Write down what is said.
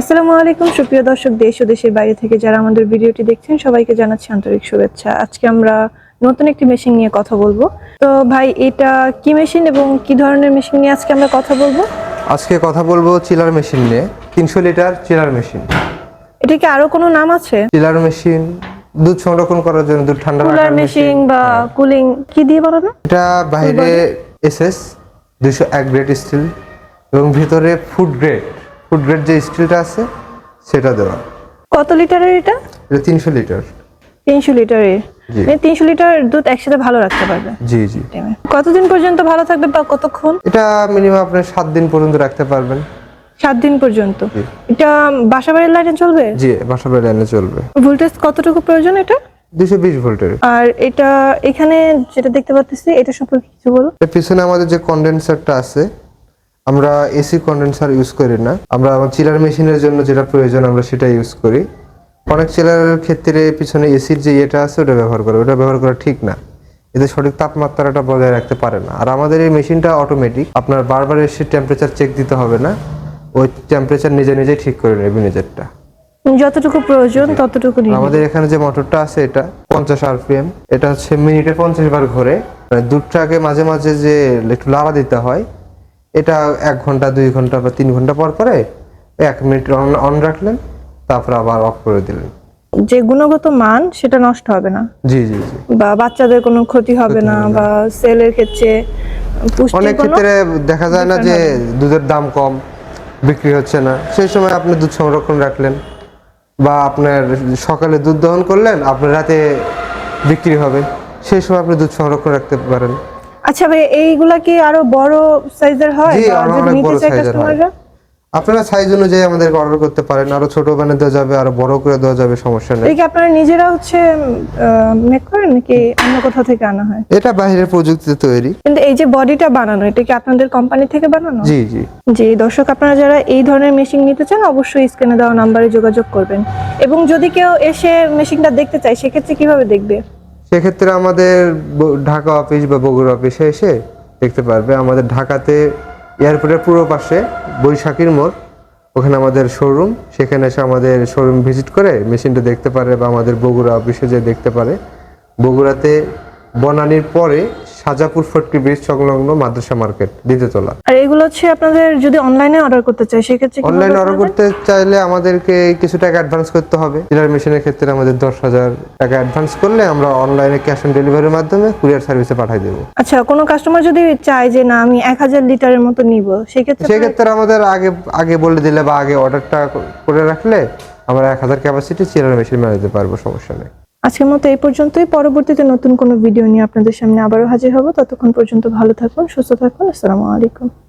আসসালামু আলাইকুম সুপ্রিয় দর্শক দেশ ও দেশের বাইরে থেকে যারা আমাদের ভিডিওটি দেখছেন সবাইকে জানাচ্ছি আন্তরিক শুভেচ্ছা। আজকে আমরা নতুন একটি মেশিন নিয়ে কথা বলব। তো ভাই এটা কি মেশিন এবং কি ধরনের মেশিন নিয়ে আজকে আমরা কথা বলব? আজকে কথা বলব চিলার মেশিন নিয়ে তিনশো লিটার চিলার মেশিন। এটা কি আরও কোনো নাম আছে? চিলার মেশিন দুধ সংরক্ষণ করার জন্য দুধ ঠান্ডা কুলার রাখার মেশিন মেশিন। বা কুলিং কি দিয়ে বানানো এটা বাইরে এসএস দুশো এক গ্রেড স্টিল এবং ভিতরে ফুড গ্রেড। ফুড গ্রেড যে স্টিলটা আছে সেটা দেওয়া। কত লিটারের এটা? এটা তিনশো লিটার। তিনশো লিটারের। মানে তিনশো লিটার দুধ একসাথে ভালো রাখতে পারবে? জি জি। কতদিন পর্যন্ত ভালো থাকবে বা কতক্ষণ? এটা মিনিমাম আপনি সাত দিন পর্যন্ত রাখতে পারবেন। সাত দিন পর্যন্ত? এটা বাসা বাড়ির লাইনে চলবে? জি বাসা বাড়ি এনে চলবে। ভোল্টেজ কতটুকু প্রয়োজন এটা? দুশো বিশ ভোল্টের। আর এটা এখানে যেটা দেখতে পাচ্ছি এটা সম্পর্কে কিছু বলো। পিছনে আমাদের যে কন্ডেন্সারটা আছে আমরা এসি কন্ডেন্সার ইউজ করি না। আমরা আমার চিলার মেশিনের জন্য যেটা প্রয়োজন আমরা সেটা ইউজ করি। অনেক চিলারের ক্ষেত্রে পিছনে এসির যে ইয়েটা আছে ওটা ব্যবহার করে। ওটা ব্যবহার করা ঠিক না। এতে সঠিক তাপমাত্রাটা বজায় রাখতে পারে না। আর আমাদের এই মেশিনটা অটোমেটিক আপনার বারবার এসে টেম্পারেচার চেক দিতে হবে না। ওই টেম্পারেচার নিজে নিজেই ঠিক করে নেবে নিজেরটা। যতটুকু প্রয়োজন ততটুকু আমাদের এখানে যে মোটরটা আছে এটা পঞ্চাশ আরপিএম এটা হচ্ছে মিনিটে পঞ্চাশ বার ঘোরে। মানে দুধটাকে মাঝে মাঝে যে একটু লাড়া দিতে হয় এটা এক ঘণ্টা দুই ঘণ্টা বা তিন ঘণ্টা পর পরে এক মিনিট অন অন রাখলেন তারপর আবার অফ করে দিলেন। যে গুণগত মান সেটা নষ্ট হবে না। জি জি জি। বা বাচ্চাদের কোনো ক্ষতি হবে না বা সেলের ক্ষেত্রে অনেক ক্ষেত্রে দেখা যায় না যে দুধের দাম কম বিক্রি হচ্ছে না। সেই সময় আপনি দুধ সংরক্ষণ রাখলেন বা আপনার সকালে দুধ দহন করলেন আপনার রাতে বিক্রি হবে। সেই সময় আপনি দুধ সংরক্ষণ রাখতে পারেন। আচ্ছা ভাই এইগুলা কি আরও বড় সাইজের হয় জি, আরও অনেক বড় চায় হয়। আপনারা সাইজ অনুযায়ী আমাদেরকে অর্ডার করতে পারেন আরও ছোট বানিয়ে দেওয়া যাবে আরও বড় করে দেওয়া যাবে সমস্যা নেই। কি আপনারা নিজেরা হচ্ছে মেক করেন নাকি অন্য কোথাও থেকে আনা হয়? এটা বাইরের প্রযুক্তিতে তৈরি। কিন্তু এই যে বডিটা বানানো এটা কি আপনাদের কোম্পানি থেকে বানানো? জি জি। জি দর্শক আপনারা যারা এই ধরনের মেশিন নিতে চান অবশ্যই স্ক্রিনে দেওয়া নাম্বারে যোগাযোগ করবেন। এবং যদি কেউ এসে মেশিনটা দেখতে চায় সেক্ষেত্রে কীভাবে দেখবে? সেক্ষেত্রে আমাদের ঢাকা অফিস বা বগুড়া অফিসে এসে দেখতে পারবে। আমাদের ঢাকাতে এয়ারপোর্টের পূর্ব পাশে বৈশাখীর মোড়, ওখানে আমাদের শোরুম সেখানে এসে আমাদের শোরুম ভিজিট করে মেশিনটা দেখতে পারে বা আমাদের বগুড়া অফিসে যে দেখতে পারে। বগুড়াতে বনানীর পরে সাজাপুর ফটকি ব্রিজ সংলগ্ন মাদ্রাসা মার্কেট দ্বিতীয়তলা আর এগুলো হচ্ছে আপনাদের যদি অনলাইনে অর্ডার করতে চাই সেক্ষেত্রে অনলাইন অর্ডার করতে চাইলে আমাদেরকে কিছু টাকা অ্যাডভান্স করতে হবে। ডিলার মেশিনের ক্ষেত্রে আমাদের দশ হাজার টাকা অ্যাডভান্স করলে আমরা অনলাইনে ক্যাশ অন ডেলিভারির মাধ্যমে কুরিয়ার সার্ভিসে পাঠিয়ে দেবো। আচ্ছা কোনো কাস্টমার যদি চায় যে না আমি এক হাজার লিটারের মতো নিব সেক্ষেত্রে সেক্ষেত্রে আমাদের আগে আগে বলে দিলে বা আগে অর্ডারটা করে রাখলে আমরা এক হাজার ক্যাপাসিটি চিলার মেশিন মেনে দিতে পারব সমস্যা নেই। আজকের মতো এই পর্যন্তই। পরবর্তীতে নতুন কোনো ভিডিও নিয়ে আপনাদের সামনে আবারও হাজির হব। ততক্ষণ পর্যন্ত ভালো থাকুন, সুস্থ থাকুন। আসসালামু আলাইকুম।